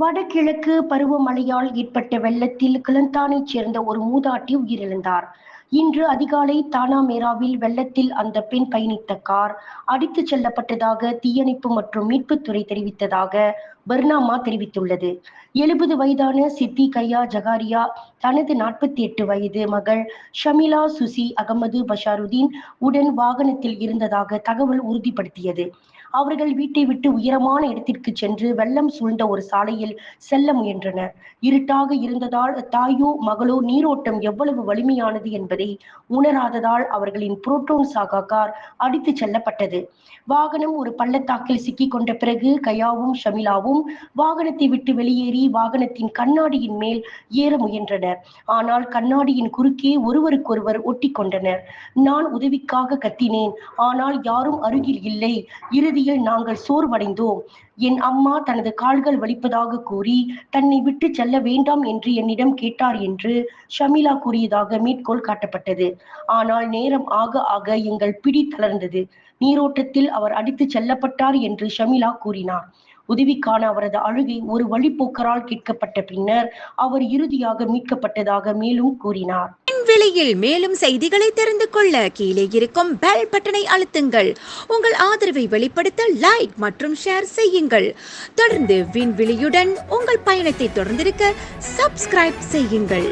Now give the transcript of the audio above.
வடகிழக்கு பருவமழையால் ஏற்பட்ட வெள்ளத்தில் கிளந்தானைச் சேர்ந்த ஒரு மூதாட்டி உயிரிழந்தார். இன்று அதிகாலை தானாமேராவில் வெள்ளத்தில் அந்த பெண் பயணித்த கார் அடித்துச் செல்லப்பட்டதாக தீயணைப்பு மற்றும் மீட்புத்துறை தெரிவித்ததாக பர்னாமா தெரிவித்துள்ளது. எழுபது வயதான சித்தி கையா ஜகாரியா தனது நாற்பத்தி எட்டு வயது மகள் ஷமிலா சுசி அகமது பஷாருதீன் உடன் வாகனத்தில் இருந்ததாக தகவல் உறுதிப்படுத்தியது. அவர்கள் வீட்டை விட்டு உயரமான இடத்திற்கு சென்று வெள்ளம் சூழ்ந்த ஒரு சாலையில் செல்ல முயன்றனர். இருட்டாக இருந்ததால் தாயோ மகளோ நீரோட்டம் எவ்வளவு வலிமையானது என்பதை உணராததால் அவர்களின் புரோட்டோன் சாகா கார் அடித்துச் செல்லப்பட்டது. வாகனம் ஒரு பள்ளத்தாக்கில் சிக்கிக் கொண்ட பிறகு கயாவும் ஷமிலாவும் வாகனத்தை விட்டு வெளியேறி வாகனத்தின் கண்ணாடியின் மேல் ஏற முயன்றனர். ஆனால் கண்ணாடியின் குறுக்கே ஒருவருக்கொருவர் ஒட்டி கொண்டனர் நான் உதவிக்காக கத்தினேன். ஆனால் யாரும் அருகில் இல்லை. இறுதியில் நாங்கள் சோர்வடைந்தோம். என் அம்மா தனது கால்கள் வலிப்பதாக கூறி தன்னை விட்டு செல்ல வேண்டாம் என்று என்னிடம் கேட்டார் என்று ஷமிலா கூறியதாக மேற்கோள் காட்டப்பட்டது. ஆனால் நேரம் ஆக ஆக எங்கள் பிடி தளர்ந்தது. நீரோட்டத்தில் அவர் அடித்து செல்லப்பட்டார் என்று ஷமிலா கூறினார். உதவிக்கான அவரது அழுகை ஒரு வழிப்போக்கரால் கேட்கப்பட்ட பின்னர் அவர் இறுதியாக மீட்கப்பட்டதாக மேலும் கூறினார். விலையில் மேலும் செய்திகளை தெரிந்து கொள்ள கீழே இருக்கும் பெல் பட்டனை அழுத்துங்கள். உங்கள் ஆதரவை வெளிப்படுத்த லைக் மற்றும் ஷேர் செய்யுங்கள். தொடர்ந்து விண்வெளியுடன் உங்கள் பயணத்தை தொடர்ந்திருக்க சப்ஸ்கிரைப் செய்யுங்கள்.